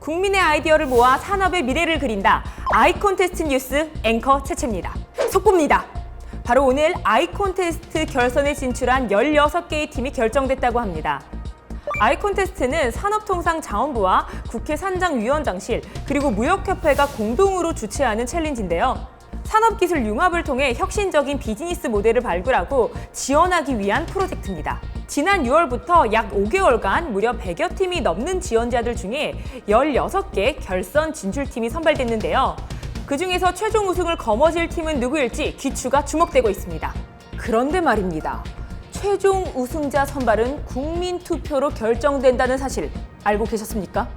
국민의 아이디어를 모아 산업의 미래를 그린다. 아이콘 테스트 뉴스 앵커 채채입니다. 속보입니다. 바로 오늘 아이콘 테스트 결선에 진출한 16개의 팀이 결정됐다고 합니다. 아이콘 테스트는 산업통상자원부와 국회 산장위원장실 그리고 무역협회가 공동으로 주최하는 챌린지인데요. 산업기술 융합을 통해 혁신적인 비즈니스 모델을 발굴하고 지원하기 위한 프로젝트입니다. 지난 6월부터 약 5개월간 무려 100여 팀이 넘는 지원자들 중에 16개 결선 진출팀이 선발됐는데요. 그 중에서 최종 우승을 거머쥘 팀은 누구일지 귀추가 주목되고 있습니다. 그런데 말입니다. 최종 우승자 선발은 국민 투표로 결정된다는 사실 알고 계셨습니까?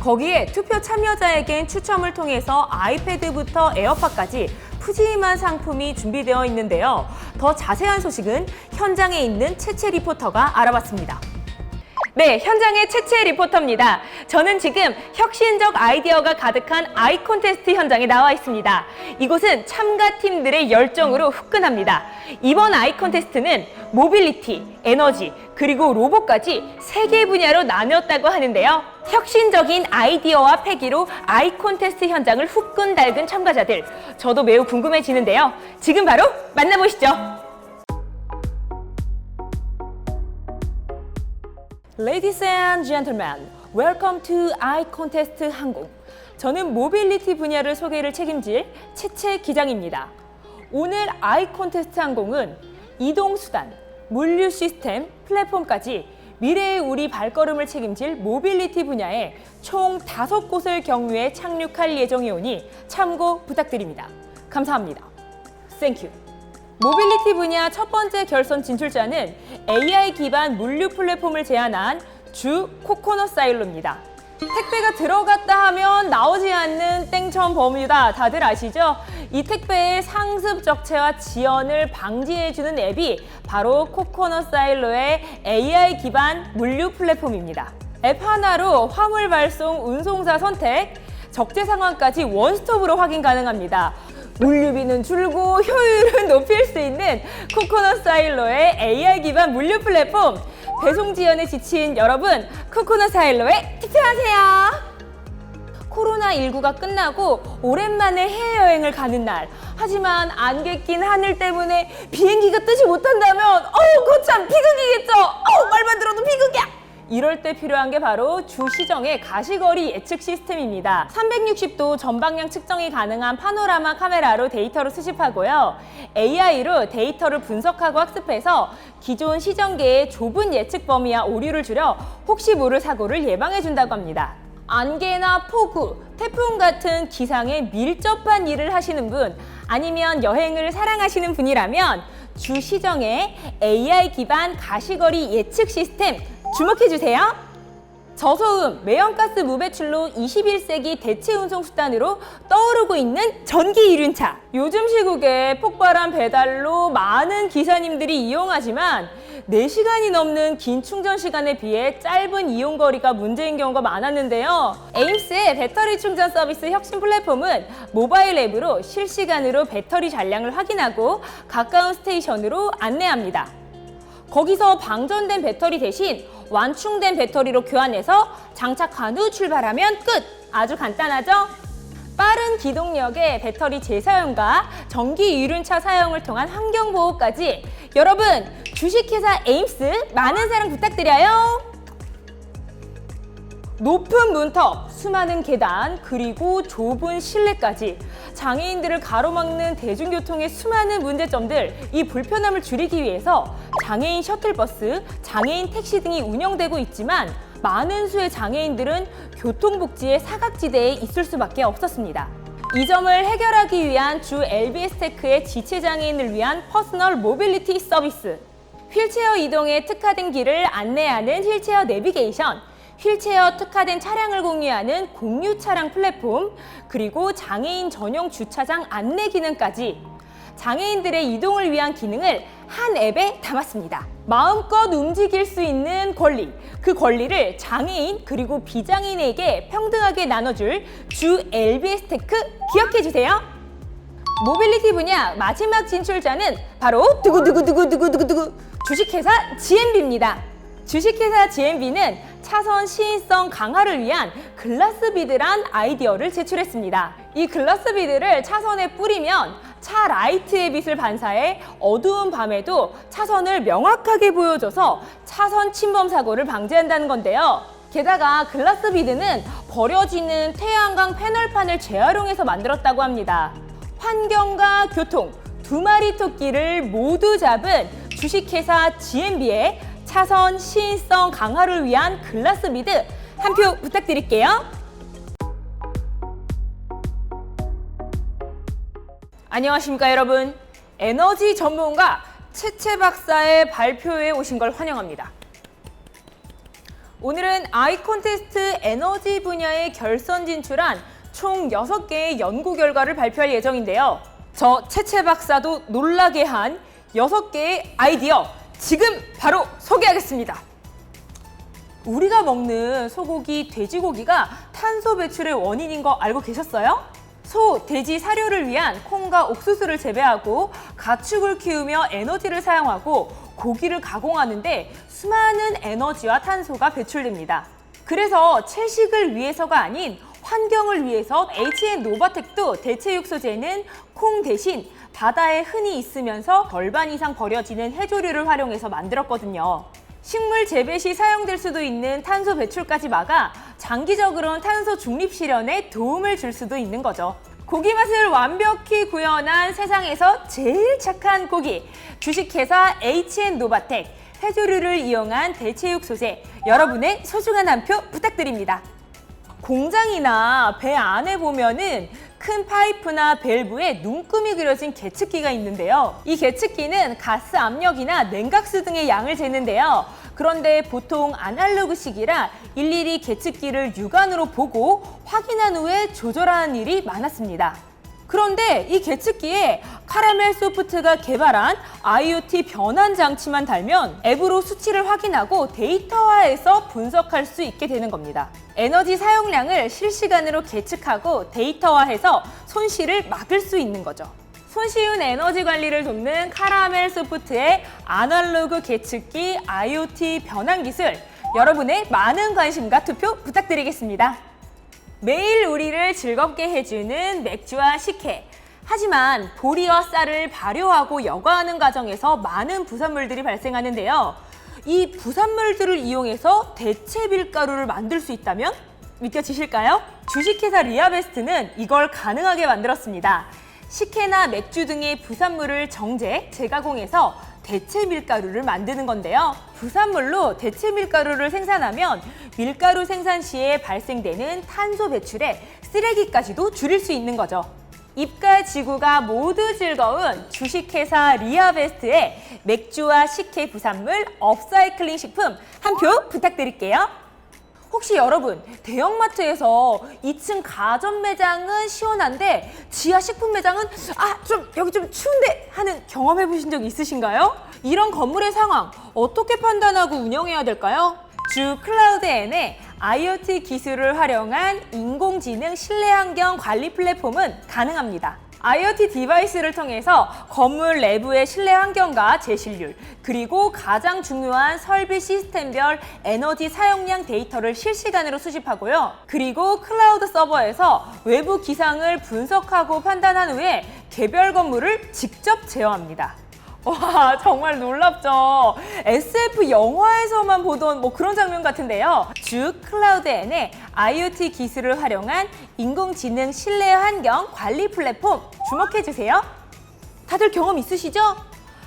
거기에 투표 참여자에겐 추첨을 통해서 아이패드부터 에어팟까지 푸짐한 상품이 준비되어 있는데요. 더 자세한 소식은 현장에 있는 채채 리포터가 알아봤습니다. 네, 현장의 채채 리포터입니다. 저는 지금 혁신적 아이디어가 가득한 아이 콘 테스트 현장에 나와 있습니다. 이곳은 참가팀들의 열정으로 후끈합니다. 이번 아이 콘 테스트는 모빌리티, 에너지, 그리고 로봇까지 세 개 분야로 나뉘었다고 하는데요. 혁신적인 아이디어와 패기로 아이 콘 테스트 현장을 후끈 달군 참가자들. 저도 매우 궁금해지는데요. 지금 바로 만나보시죠. Ladies and gentlemen, welcome to I Contest 항공. 저는 모빌리티 분야를 소개를 책임질 채채 기장입니다. 오늘 Contest 항공은 이동 수단, 물류 시스템, 플랫폼까지 미래의 우리 발걸음을 책임질 모빌리티 분야에 총 다섯 곳을 경유해 착륙할 예정이오니 참고 부탁드립니다. 감사합니다. You. 모빌리티 분야 첫 번째 결선 진출자는 AI 기반 물류 플랫폼을 제안한 주 코코넛 사일로입니다. 택배가 들어갔다 하면 나오지 않는 땡처럼 범위다. 다들 아시죠? 이 택배의 상습 적체와 지연을 방지해주는 앱이 바로 코코넛 사일로의 AI 기반 물류 플랫폼입니다. 앱 하나로 화물 발송, 운송사 선택, 적재 상황까지 원스톱으로 확인 가능합니다. 물류비는 줄고 효율은 높일 수 있는 코코넛 사일로의 AI 기반 물류 플랫폼 배송 지연에 지친 여러분 코코넛 사일로에 투표하세요. 코로나19가 끝나고 오랜만에 해외여행을 가는 날. 하지만 안개 낀 하늘 때문에 비행기가 뜨지 못한다면 어우 거참 비극이겠죠. 어우 말만 들어도 비극이야. 이럴 때 필요한 게 바로 주 시정의 가시거리 예측 시스템입니다. 360도 전방향 측정이 가능한 파노라마 카메라로 데이터를 수집하고요. AI로 데이터를 분석하고 학습해서 기존 시정계의 좁은 예측 범위와 오류를 줄여 혹시 모를 사고를 예방해 준다고 합니다. 안개나 폭우, 태풍 같은 기상에 밀접한 일을 하시는 분 아니면 여행을 사랑하시는 분이라면 주 시정의 AI 기반 가시거리 예측 시스템 주목해 주세요. 저소음, 매연가스 무배출로 21세기 대체 운송 수단으로 떠오르고 있는 전기 이륜차. 요즘 시국에 폭발한 배달로 많은 기사님들이 이용하지만 4시간이 넘는 긴 충전 시간에 비해 짧은 이용 거리가 문제인 경우가 많았는데요. 에임스의 배터리 충전 서비스 혁신 플랫폼은 모바일 앱으로 실시간으로 배터리 잔량을 확인하고 가까운 스테이션으로 안내합니다. 거기서 방전된 배터리 대신 완충된 배터리로 교환해서 장착한 후 출발하면 끝! 아주 간단하죠? 빠른 기동력의 배터리 재사용과 전기 이륜차 사용을 통한 환경 보호까지 여러분 주식회사 에임스 많은 사랑 부탁드려요. 높은 문턱, 수많은 계단, 그리고 좁은 실내까지 장애인들을 가로막는 대중교통의 수많은 문제점들, 이 불편함을 줄이기 위해서 장애인 셔틀버스, 장애인 택시 등이 운영되고 있지만 많은 수의 장애인들은 교통복지의 사각지대에 있을 수밖에 없었습니다. 이 점을 해결하기 위한 주 LBS 테크의 지체장애인을 위한 퍼스널 모빌리티 서비스. 휠체어 이동에 특화된 길을 안내하는 휠체어 내비게이션, 휠체어 특화된 차량을 공유하는 공유 차량 플랫폼, 그리고 장애인 전용 주차장 안내 기능까지 장애인들의 이동을 위한 기능을 한 앱에 담았습니다. 마음껏 움직일 수 있는 권리, 그 권리를 장애인 그리고 비장애인에게 평등하게 나눠줄 주 LBS 테크 기억해 주세요. 모빌리티 분야 마지막 진출자는 바로 두구두구두구두구두구 주식회사 GMB입니다. 주식회사 GMB는 차선 시인성 강화를 위한 글라스 비드란 아이디어를 제출했습니다. 이 글라스 비드를 차선에 뿌리면 차 라이트의 빛을 반사해 어두운 밤에도 차선을 명확하게 보여줘서 차선 침범 사고를 방지한다는 건데요. 게다가 글라스 비드는 버려지는 태양광 패널판을 재활용해서 만들었다고 합니다. 환경과 교통 두 마리 토끼를 모두 잡은 주식회사 GMB의 차선 시인성 강화를 위한 글라스 비드 한 표 부탁드릴게요. 안녕하십니까 여러분. 에너지 전문가 채채 박사의 발표에 오신 걸 환영합니다. 오늘은 아이 콘 테스트 에너지 분야에 결선 진출한 총 6개의 연구 결과를 발표할 예정인데요. 저 채채 박사도 놀라게 한 6개의 아이디어 지금 바로 소개하겠습니다. 우리가 먹는 소고기, 돼지고기가 탄소 배출의 원인인 거 알고 계셨어요? 소, 돼지 사료를 위한 콩과 옥수수를 재배하고 가축을 키우며 에너지를 사용하고 고기를 가공하는데 수많은 에너지와 탄소가 배출됩니다. 그래서 채식을 위해서가 아닌 환경을 위해서 HN 노바텍도 대체 육소제는 콩 대신 바다에 흔히 있으면서 절반 이상 버려지는 해조류를 활용해서 만들었거든요. 식물 재배 시 사용될 수도 있는 탄소 배출까지 막아 장기적으로는 탄소 중립 실현에 도움을 줄 수도 있는 거죠. 고기 맛을 완벽히 구현한 세상에서 제일 착한 고기 주식회사 HN 노바텍 해조류를 이용한 대체육 소재 여러분의 소중한 한 표 부탁드립니다. 공장이나 배 안에 보면은 큰 파이프나 밸브에 눈금이 그려진 계측기가 있는데요. 이 계측기는 가스 압력이나 냉각수 등의 양을 재는데요. 그런데 보통 아날로그식이라 일일이 계측기를 육안으로 보고 확인한 후에 조절하는 일이 많았습니다. 그런데 이 계측기에 카라멜 소프트가 개발한 IoT 변환 장치만 달면 앱으로 수치를 확인하고 데이터화해서 분석할 수 있게 되는 겁니다. 에너지 사용량을 실시간으로 계측하고 데이터화해서 손실을 막을 수 있는 거죠. 손쉬운 에너지 관리를 돕는 카라멜 소프트의 아날로그 계측기 IoT 변환 기술 여러분의 많은 관심과 투표 부탁드리겠습니다. 매일 우리를 즐겁게 해주는 맥주와 식혜. 하지만 보리와 쌀을 발효하고 여과하는 과정에서 많은 부산물들이 발생하는데요. 이 부산물들을 이용해서 대체 밀가루를 만들 수 있다면 믿겨지실까요? 주식회사 리아베스트는 이걸 가능하게 만들었습니다. 식혜나 맥주 등의 부산물을 정제, 재가공해서 대체 밀가루를 만드는 건데요. 부산물로 대체 밀가루를 생산하면 밀가루 생산 시에 발생되는 탄소 배출에 쓰레기까지도 줄일 수 있는 거죠. 입과 지구가 모두 즐거운 주식회사 리아베스트의 맥주와 식혜 부산물 업사이클링 식품 한 표 부탁드릴게요. 혹시 여러분 대형마트에서 2층 가전 매장은 시원한데 지하 식품 매장은 아 좀 여기 좀 추운데 하는 경험해 보신 적 있으신가요? 이런 건물의 상황 어떻게 판단하고 운영해야 될까요? 주 클라우드 N의 IoT 기술을 활용한 인공지능 실내 환경 관리 플랫폼은 가능합니다. IoT 디바이스를 통해서 건물 내부의 실내 환경과 제실률, 그리고 가장 중요한 설비 시스템별 에너지 사용량 데이터를 실시간으로 수집하고요. 그리고 클라우드 서버에서 외부 기상을 분석하고 판단한 후에 개별 건물을 직접 제어합니다. 와 정말 놀랍죠. SF 영화에서만 보던 뭐 그런 장면 같은데요. 주 클라우드 N의 IoT 기술을 활용한 인공지능 실내 환경 관리 플랫폼 주목해 주세요. 다들 경험 있으시죠?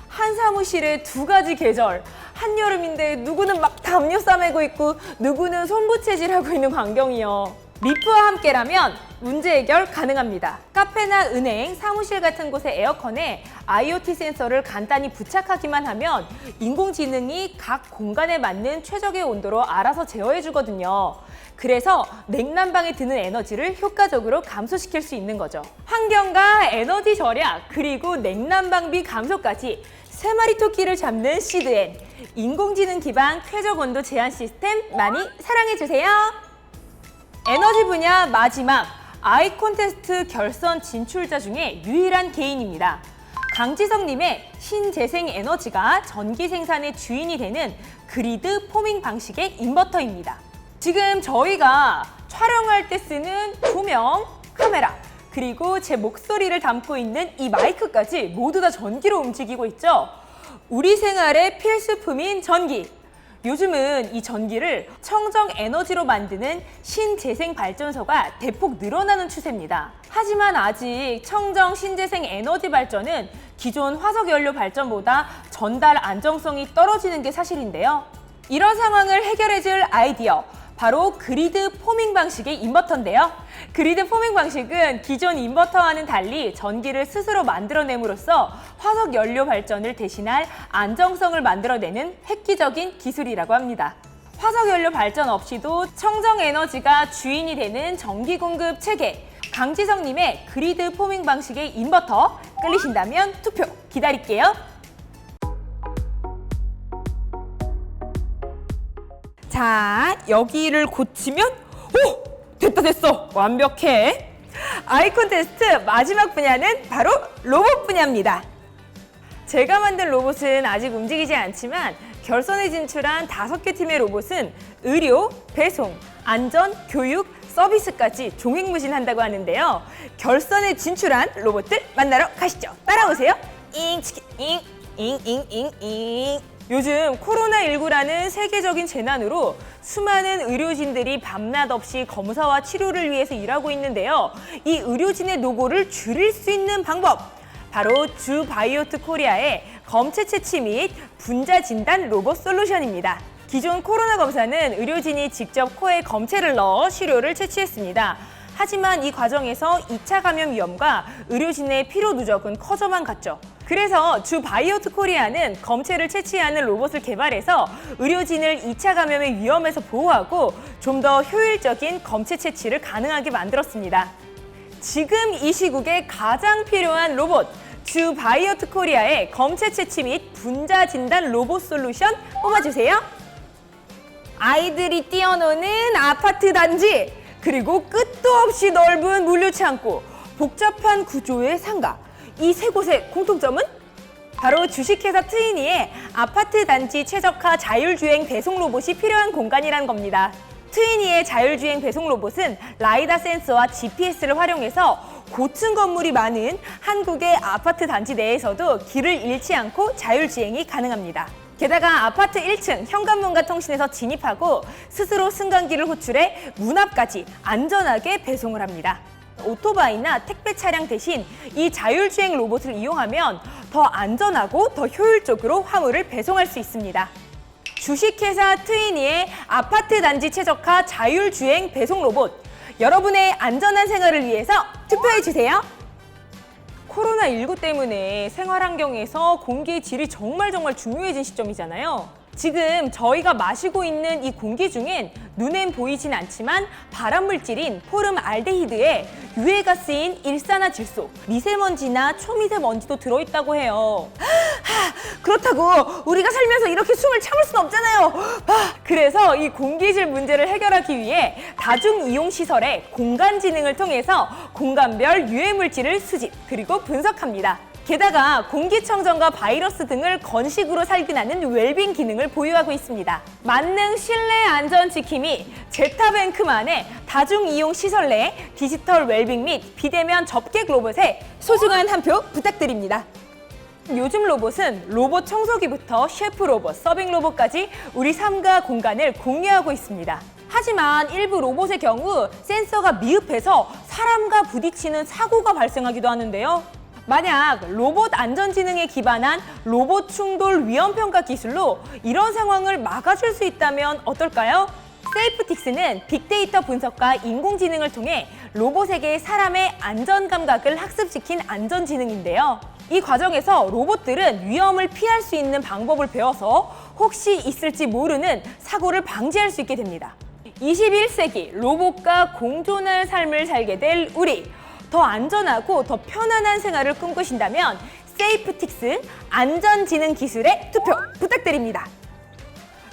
한 사무실에 두 가지 계절. 한여름인데 누구는 막 담요 싸매고 있고 누구는 손부채질하고 있는 광경이요. 리프와 함께라면 문제 해결 가능합니다. 카페나 은행, 사무실 같은 곳의 에어컨에 IoT 센서를 간단히 부착하기만 하면 인공지능이 각 공간에 맞는 최적의 온도로 알아서 제어해 주거든요. 그래서 냉난방에 드는 에너지를 효과적으로 감소시킬 수 있는 거죠. 환경과 에너지 절약, 그리고 냉난방비 감소까지 세 마리 토끼를 잡는 시드엔 인공지능 기반 쾌적 온도 제한 시스템 많이 사랑해 주세요. 에너지 분야 마지막 아이 콘 테스트 결선 진출자 중에 유일한 개인입니다. 강지성님의 신재생 에너지가 전기 생산의 주인이 되는 그리드 포밍 방식의 인버터입니다. 지금 저희가 촬영할 때 쓰는 조명, 카메라, 그리고 제 목소리를 담고 있는 이 마이크까지 모두 다 전기로 움직이고 있죠. 우리 생활의 필수품인 전기. 요즘은 이 전기를 청정 에너지로 만드는 신재생 발전소가 대폭 늘어나는 추세입니다. 하지만 아직 청정 신재생 에너지 발전은 기존 화석 연료 발전보다 전달 안정성이 떨어지는 게 사실인데요. 이런 상황을 해결해 줄 아이디어 바로 그리드 포밍 방식의 인버터인데요. 그리드 포밍 방식은 기존 인버터와는 달리 전기를 스스로 만들어냄으로써 화석 연료 발전을 대신할 안정성을 만들어내는 획기적인 기술이라고 합니다. 화석 연료 발전 없이도 청정 에너지가 주인이 되는 전기 공급 체계. 강지성님의 그리드 포밍 방식의 인버터 끌리신다면 투표 기다릴게요. 자, 여기를 고치면 오! 됐다 됐어. 완벽해. 아이콘 테스트 마지막 분야는 바로 로봇 분야입니다. 제가 만든 로봇은 아직 움직이지 않지만 결선에 진출한 다섯 개 팀의 로봇은 의료, 배송, 안전, 교육, 서비스까지 종횡무진한다고 하는데요. 결선에 진출한 로봇들 만나러 가시죠. 따라오세요. 잉 치킨 잉 잉 잉 잉 잉 요즘 코로나19라는 세계적인 재난으로 수많은 의료진들이 밤낮 없이 검사와 치료를 위해서 일하고 있는데요. 이 의료진의 노고를 줄일 수 있는 방법 바로 주 바이오트 코리아의 검체 채취 및 분자 진단 로봇 솔루션입니다. 기존 코로나 검사는 의료진이 직접 코에 검체를 넣어 시료를 채취했습니다. 하지만 이 과정에서 2차 감염 위험과 의료진의 피로 누적은 커져만 갔죠. 그래서 주 바이오트 코리아는 검체를 채취하는 로봇을 개발해서 의료진을 2차 감염의 위험에서 보호하고 좀 더 효율적인 검체 채취를 가능하게 만들었습니다. 지금 이 시국에 가장 필요한 로봇 주 바이오트 코리아의 검체 채취 및 분자 진단 로봇 솔루션 뽑아주세요. 아이들이 뛰어노는 아파트 단지 그리고 끝도 없이 넓은 물류 창고 복잡한 구조의 상가 이 세 곳의 공통점은 바로 주식회사 트위니의 아파트 단지 최적화 자율주행 배송 로봇이 필요한 공간이란 겁니다. 트위니의 자율주행 배송 로봇은 라이다 센서와 GPS를 활용해서 고층 건물이 많은 한국의 아파트 단지 내에서도 길을 잃지 않고 자율주행이 가능합니다. 게다가 아파트 1층 현관문과 통신에서 진입하고 스스로 승강기를 호출해 문 앞까지 안전하게 배송을 합니다. 오토바이나 택배 차량 대신 이 자율주행 로봇을 이용하면 더 안전하고 더 효율적으로 화물을 배송할 수 있습니다. 주식회사 트위니의 아파트 단지 최적화 자율주행 배송 로봇. 여러분의 안전한 생활을 위해서 투표해주세요. 코로나19 때문에 생활 환경에서 공기의 질이 정말 정말 중요해진 시점이잖아요. 지금 저희가 마시고 있는 이 공기 중엔 눈엔 보이진 않지만 발암 물질인 포름 알데히드에 유해가스인 일산화질소, 미세먼지나 초미세먼지도 들어있다고 해요. 하, 그렇다고 우리가 살면서 이렇게 숨을 참을 수는 없잖아요. 아, 그래서 이 공기질 문제를 해결하기 위해 다중 이용 시설의 공간 지능을 통해서 공간별 유해 물질을 수집 그리고 분석합니다. 게다가 공기청정과 바이러스 등을 건식으로 살균하는 웰빙 기능을 보유하고 있습니다. 만능 실내 안전 지킴이 제타뱅크만의 다중 이용 시설 내 디지털 웰빙 및 비대면 접객 로봇에 소중한 한 표 부탁드립니다. 요즘 로봇은 로봇 청소기부터 셰프 로봇, 서빙 로봇까지 우리 삶과 공간을 공유하고 있습니다. 하지만 일부 로봇의 경우 센서가 미흡해서 사람과 부딪히는 사고가 발생하기도 하는데요. 만약 로봇 안전지능에 기반한 로봇 충돌 위험 평가 기술로 이런 상황을 막아줄 수 있다면 어떨까요? 세이프틱스는 빅데이터 분석과 인공지능을 통해 로봇에게 사람의 안전 감각을 학습시킨 안전지능인데요. 이 과정에서 로봇들은 위험을 피할 수 있는 방법을 배워서 혹시 있을지 모르는 사고를 방지할 수 있게 됩니다. 21세기 로봇과 공존할 삶을 살게 될 우리. 더 안전하고 더 편안한 생활을 꿈꾸신다면 세이프틱스 안전지능 기술에 투표 부탁드립니다.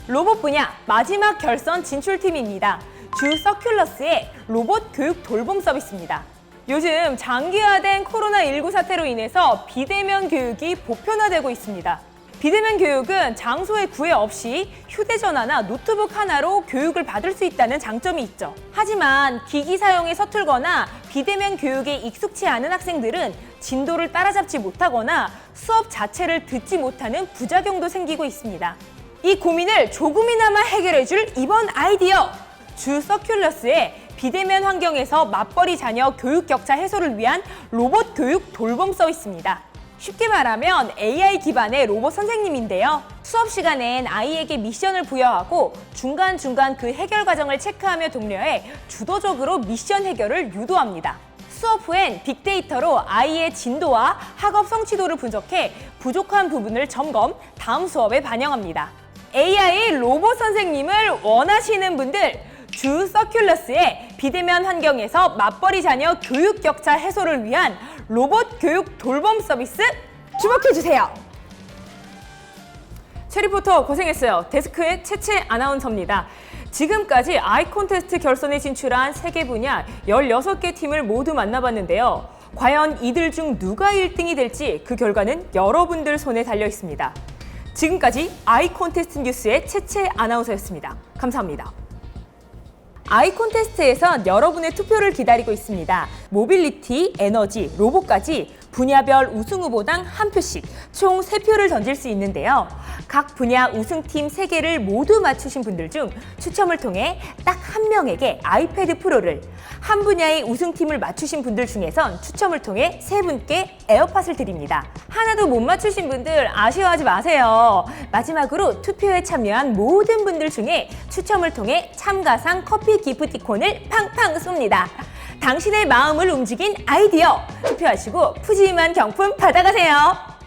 로봇 분야 마지막 결선 진출팀입니다. 주 서큘러스의 로봇 교육 돌봄 서비스입니다. 요즘 장기화된 코로나19 사태로 인해서 비대면 교육이 보편화되고 있습니다. 비대면 교육은 장소에 구애 없이 휴대전화나 노트북 하나로 교육을 받을 수 있다는 장점이 있죠. 하지만 기기 사용에 서툴거나 비대면 교육에 익숙치 않은 학생들은 진도를 따라잡지 못하거나 수업 자체를 듣지 못하는 부작용도 생기고 있습니다. 이 고민을 조금이나마 해결해줄 이번 아이디어! 주 서큘러스의 비대면 환경에서 맞벌이 자녀 교육 격차 해소를 위한 로봇 교육 돌봄 서비스입니다. 쉽게 말하면 AI 기반의 로봇 선생님인데요. 수업 시간엔 아이에게 미션을 부여하고 중간중간 그 해결 과정을 체크하며 독려해 주도적으로 미션 해결을 유도합니다. 수업 후엔 빅데이터로 아이의 진도와 학업 성취도를 분석해 부족한 부분을 점검, 다음 수업에 반영합니다. AI 로봇 선생님을 원하시는 분들 주 서큘러스의 비대면 환경에서 맞벌이 자녀 교육 격차 해소를 위한 로봇 교육 돌봄 서비스 주목해 주세요. 체리포터 고생했어요. 데스크의 채채 아나운서입니다. 지금까지 아이 콘 테스트 결선에 진출한 세 개 분야 16개 팀을 모두 만나봤는데요. 과연 이들 중 누가 1등이 될지 그 결과는 여러분들 손에 달려 있습니다. 지금까지 아이 콘 테스트 뉴스의 채채 아나운서였습니다. 감사합니다. 아이 콘 테스트에선 여러분의 투표를 기다리고 있습니다. 모빌리티, 에너지, 로봇까지 분야별 우승 후보당 한 표씩 총 세표를 던질 수 있는데요. 각 분야 우승팀 세개를 모두 맞추신 분들 중 추첨을 통해 딱 한 명에게 아이패드 프로를 한 분야의 우승팀을 맞추신 분들 중에선 추첨을 통해 세 분께 에어팟을 드립니다. 하나도 못 맞추신 분들 아쉬워하지 마세요. 마지막으로 투표에 참여한 모든 분들 중에 추첨을 통해 참가상 커피 기프티콘을 팡팡 쏩니다. 당신의 마음을 움직인 아이디어 투표하시고 푸짐한 경품 받아가세요.